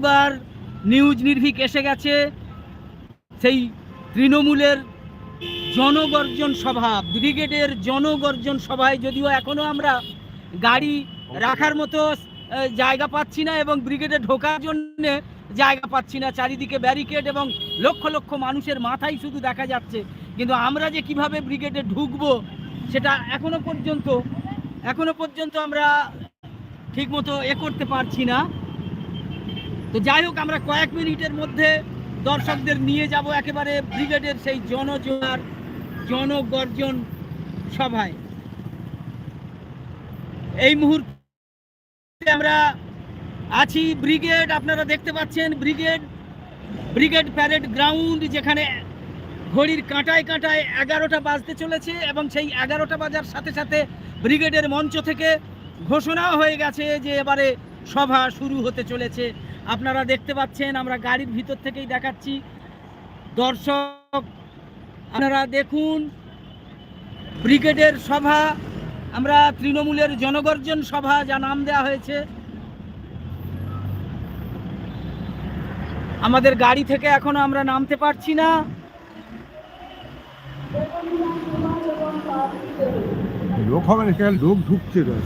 এবার নিউজ নির্ভীক এসে গেছে, সেই তৃণমূলের জনগর্জন সভা, ব্রিগেডের জনগর্জন সভায় যদিও এখনও আমরা গাড়ি রাখার মতো জায়গা পাচ্ছি না এবং ব্রিগেডে ঢোকার জন্য জায়গা পাচ্ছি না। চারিদিকে ব্যারিকেড এবং লক্ষ লক্ষ মানুষের মাথায় শুধু দেখা যাচ্ছে। কিন্তু আমরা যে কীভাবে ব্রিগেডে ঢুকবো, সেটা এখনও পর্যন্ত এখনও পর্যন্ত আমরা ঠিকমতো এ করতে পারছি না। তো যাই হোক, আমরা কয়েক মিনিটের মধ্যে দর্শকদের নিয়ে যাব একেবারে ব্রিগেডের সেই জনজোয়ার, জনগর্জন সভায়। এই মুহূর্তে আমরা আছি ব্রিগেড, আপনারা দেখতে পাচ্ছেন ব্রিগেড ব্রিগেড প্যারেড গ্রাউন্ড, যেখানে ঘড়ির কাঁটায় কাঁটায় এগারোটা বাজতে চলেছে এবং সেই এগারোটা বাজার সাথে সাথে ব্রিগেডের মঞ্চ থেকে ঘোষণা হয়ে গেছে যে এবারে সভা শুরু হতে চলেছে। আপনারা দেখতে পাচ্ছেন আমরা গাড়ির ভিতর থেকেই দেখাচ্ছি দর্শক আপনারা দেখুন ব্রিগেডের সভা আমরা তৃণমূলের জনগর্জন সভা যা নাম দেওয়া হয়েছে আমাদের গাড়ি থেকে এখনও আমরা নামতে পারছি না লোক হবে না লোক ঢুকছে না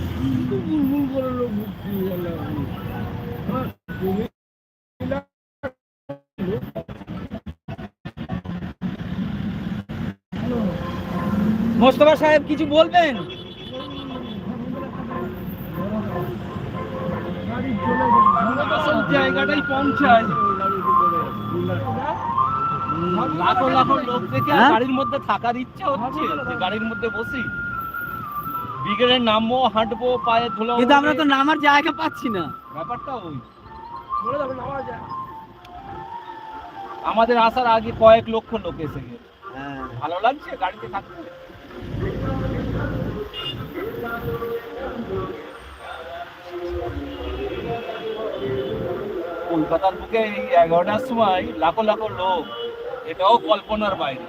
মোস্তফা সাহেব কিছু বলবেন? জায়গাটাই লাখো লাখো লোক আর হ্যাঁ? গাড়ির মধ্যে থাকার ইচ্ছে হচ্ছে যে গাড়ির মধ্যে বসি। ব্রিগেডের নামবো হাঁটবো পায়ে ধুলো কিন্তু আমরা তো নামার জায়গা পাচ্ছি না। ব্যাপারটা ওই। আমাদের আসার আগে কয়েক লক্ষ লোক এসে গেছে। ভালো লাগছে গাড়িতে থাকতে? কলকাতার বুকে এই এগারোটার সময় লাখো লাখো লোক, এটাও কল্পনার বাইরে।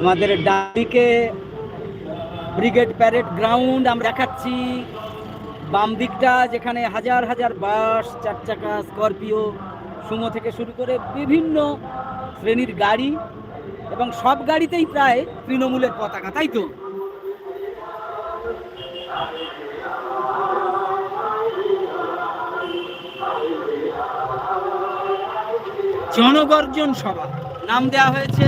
আমাদের ডানদিকে ব্রিগেড প্যারেড গ্রাউন্ড আমরা দেখাচ্ছি। বাম দিকটা যেখানে হাজার হাজার বাস চার চাকা স্করপিও, সুমো থেকে শুরু করে বিভিন্ন শ্রেণির গাড়ি এবং সব গাড়িতেই প্রায় তৃণমূলের পতাকা, তাই তো? জনগর্জন সভা। নাম দেওয়া হয়েছে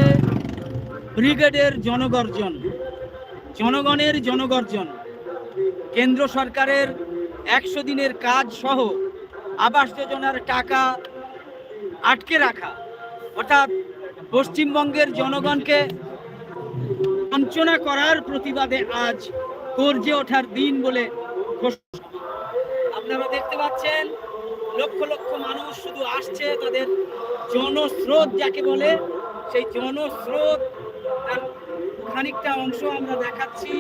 ব্রিগেডের জনগর্জন, জনগণের জনগর্জন। কেন্দ্র সরকারের একশো দিনের কাজ সহ আবাস যোজনার টাকা আটকে রাখা। অর্থাৎ পশ্চিমবঙ্গের জনগণকে বঞ্চনা করার প্রতিবাদে আজ গর্জে ওঠার দিন বলে আপনারা দেখতে পাচ্ছেন, লক্ষ লক্ষ মানুষ শুধু আসছে, তাদের জনস্রোত যাকে বলে, সেই জনস্রোত তার খানিকটা অংশ আমরা দেখাচ্ছি।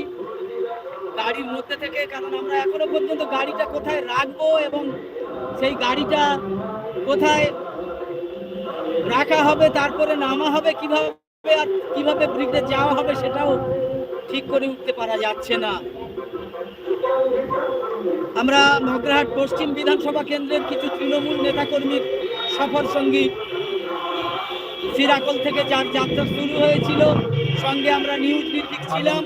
গাড়ির মধ্যে থেকে, কারণ আমরা এখনও পর্যন্ত গাড়িটা কোথায় রাখব এবং সেই গাড়িটা কোথায় রাখা হবে, তারপরে নামা হবে, কীভাবে আর কীভাবে ব্রিগেডে যাওয়া হবে সেটাও ঠিক করে উঠতে পারা যাচ্ছে না। আমরা মগরাহাট পশ্চিম বিধানসভা কেন্দ্রের কিছু তৃণমূল নেতাকর্মীর সফর সঙ্গী সিরাকল থেকে যার যাত্রা শুরু হয়েছিল, সঙ্গে আমরা নিউজ নির্ভীক ছিলাম।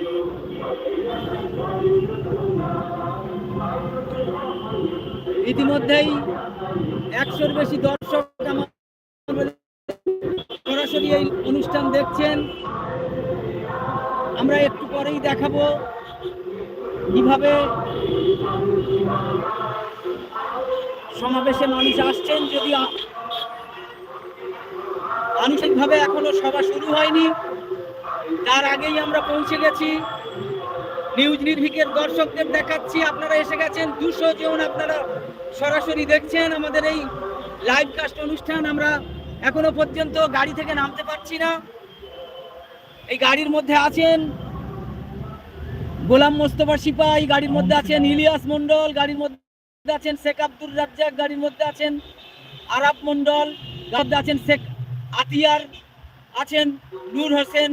ইতিমধ্যেই একশোর বেশি দর্শক সরাসরি এই অনুষ্ঠান দেখছেন। আমরা একটু পরেই দেখাবো কীভাবে সমাবেশে মানুষ আসছেন যদি আনুষ্ঠানিকভাবে এখনও সভা শুরু হয়নি। তার আগেই আমরা পৌঁছে গেছি। নিউজ নির্ভীকের দর্শকদের দেখাচ্ছি। আপনারা এসে গেছেন দুশো জন আপনারা সরাসরি দেখছেন আমাদের এই লাইভ কাস্ট অনুষ্ঠান। আমরা এখনও পর্যন্ত গাড়ি থেকে নামতে পারছি না। এই গাড়ির মধ্যে আছেন গোলাম মোস্তফা সিপাই গাড়ির মধ্যে আছেন ইলিয়াস মন্ডল গাড়ির মধ্যে আছেন শেখ আব্দুর রাজ্জাক, গাড়ির মধ্যে আছেন আরাব মন্ডল গাড়ির আছেন শেখ আতিয়ার, আছেন নূর হোসেন।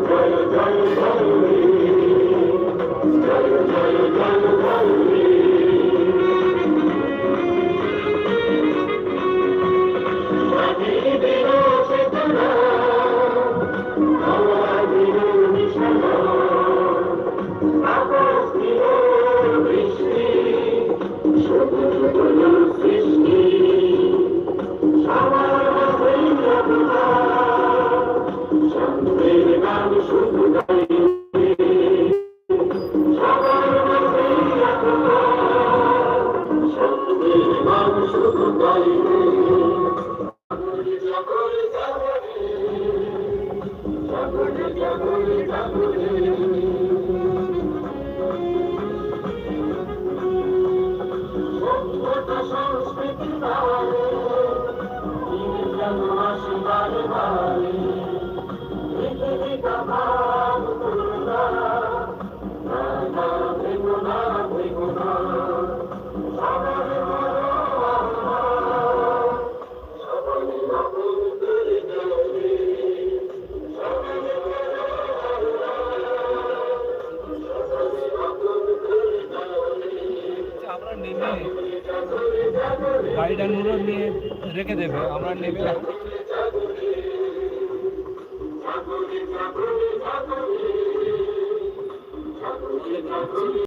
আমরা নেমে গাড়িটা নুরো নিয়ে রেখে দেবে। আমরা নেমে